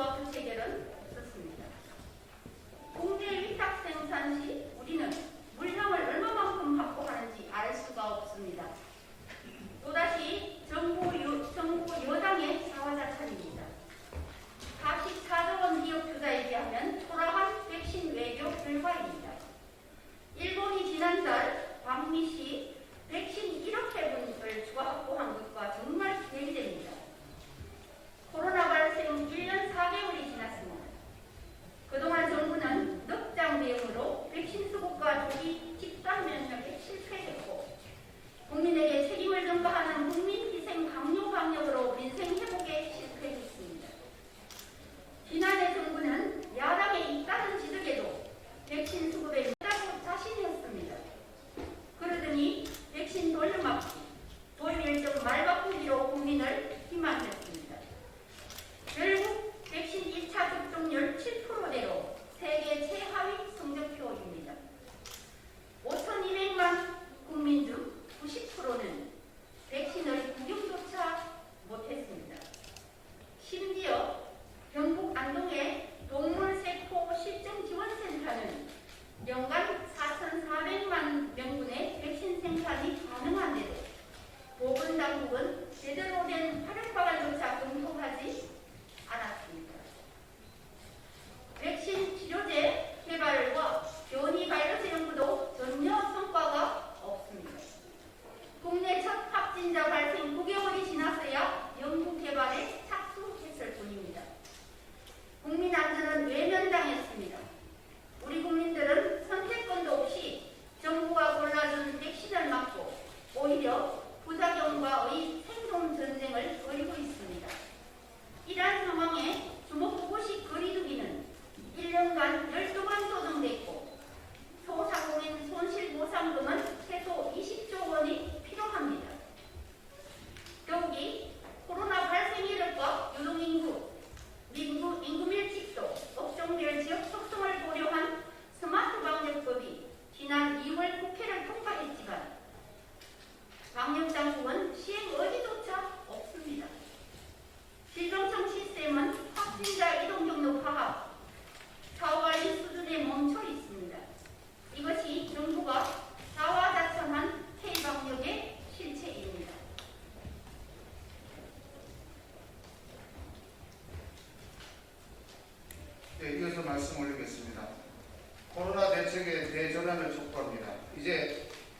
정확한 체계는 없었습니다. 공제 위탁 생산 시 우리는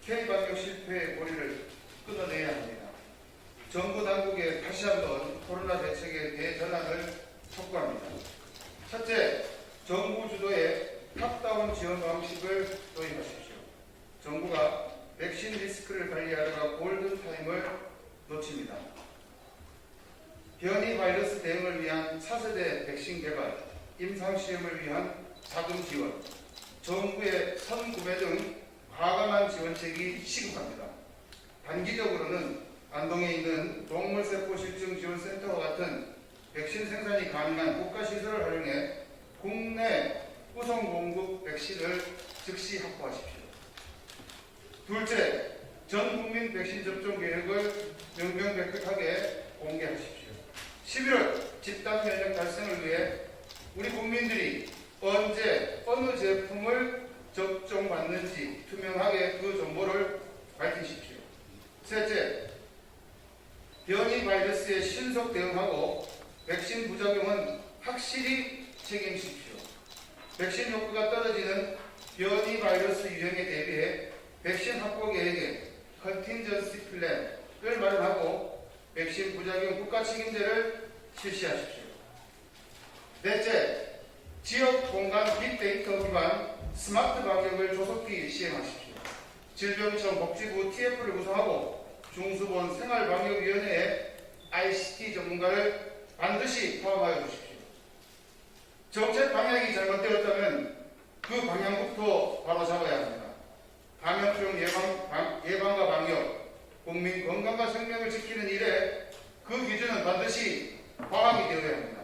K방역 실패의 고리를 끊어내야 합니다. 정부 당국에 다시 한번 코로나 대책의 대전환을 촉구합니다. 첫째, 정부 주도의 탑다운 지원 방식을 도입하십시오. 정부가 백신 리스크를 관리하다가 골든타임을 놓칩니다. 변이 바이러스 대응을 위한 차세대 백신 개발, 임상 시험을 위한 자금 지원, 정부의 선구매 등 과감한 지원책이 시급합니다. 단기적으로는 안동에 있는 동물세포실증 지원센터와 같은 백신 생산이 가능한 국가시설을 활용해 국내 우선 공급 백신을 즉시 확보하십시오. 둘째, 전 국민 백신 접종 계획을 명명백백하게 공개하십시오. 11월 집단 면역 달성을 위해 우리 국민들이 언제 어느 제품을 접종받는지 투명하게 그 정보를 밝히십시오. 셋째, 변이 바이러스에 신속 대응하고 백신 부작용은 확실히 책임지십시오. 백신 효과가 떨어지는 변이 바이러스 유행에 대비해 백신 확보 계획에 컨틴전시 플랜을 마련하고 백신 부작용 국가 책임제를 실시하십시오. 넷째, 지역 공간 빅데이터 기반 스마트 방역을 조속히 시행하십시오. 질병청 복지부 TF를 구성하고 중수본 생활방역위원회에 ICT 전문가를 반드시 포함하여 주십시오. 정책 방향이 잘못되었다면 그 방향부터 바로 잡아야 합니다. 감염병 예방, 방- 예방과 방역, 국민 건강과 생명을 지키는 일에 그 기준은 반드시 과학이 되어야 합니다.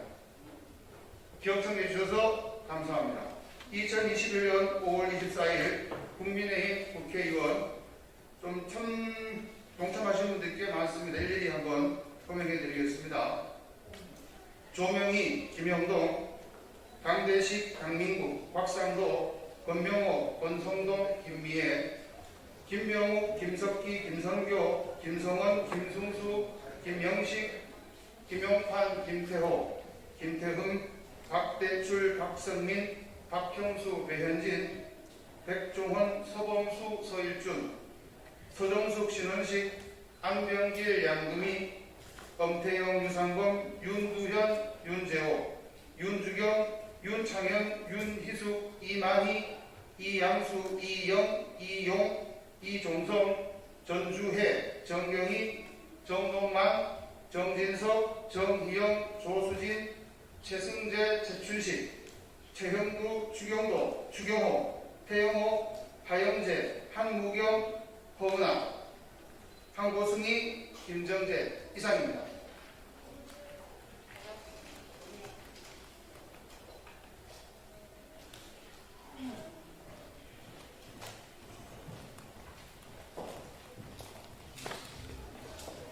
경청해 주셔서 감사합니다. 2021년 5월 24일 국민의힘 국회의원 좀 참, 동참하신 분들 꽤 많습니다. 일일이 한번 호명해 드리겠습니다. 조명희, 김영동, 강대식, 강민국, 곽상도, 권명호, 권성동, 김미애, 김명욱, 김석기, 김선교, 김성원, 김승수, 김영식, 김용판, 김태호, 김태흠, 박대출, 박성민, 박형수, 배현진, 백종원, 서범수, 서일준, 서정숙, 신원식, 안병길, 양금희, 엄태영, 유상범, 윤두현, 윤재호, 윤주경, 윤창현, 윤희숙, 이만희, 이양수, 이영, 이용, 이종성, 전주혜, 정경희, 정동만, 정진석, 정희영, 조수진, 최승재, 최춘식, 최형구, 추경도, 추경호, 태영호, 하영재, 한무경, 허은아, 황보승희, 김정재 이상입니다.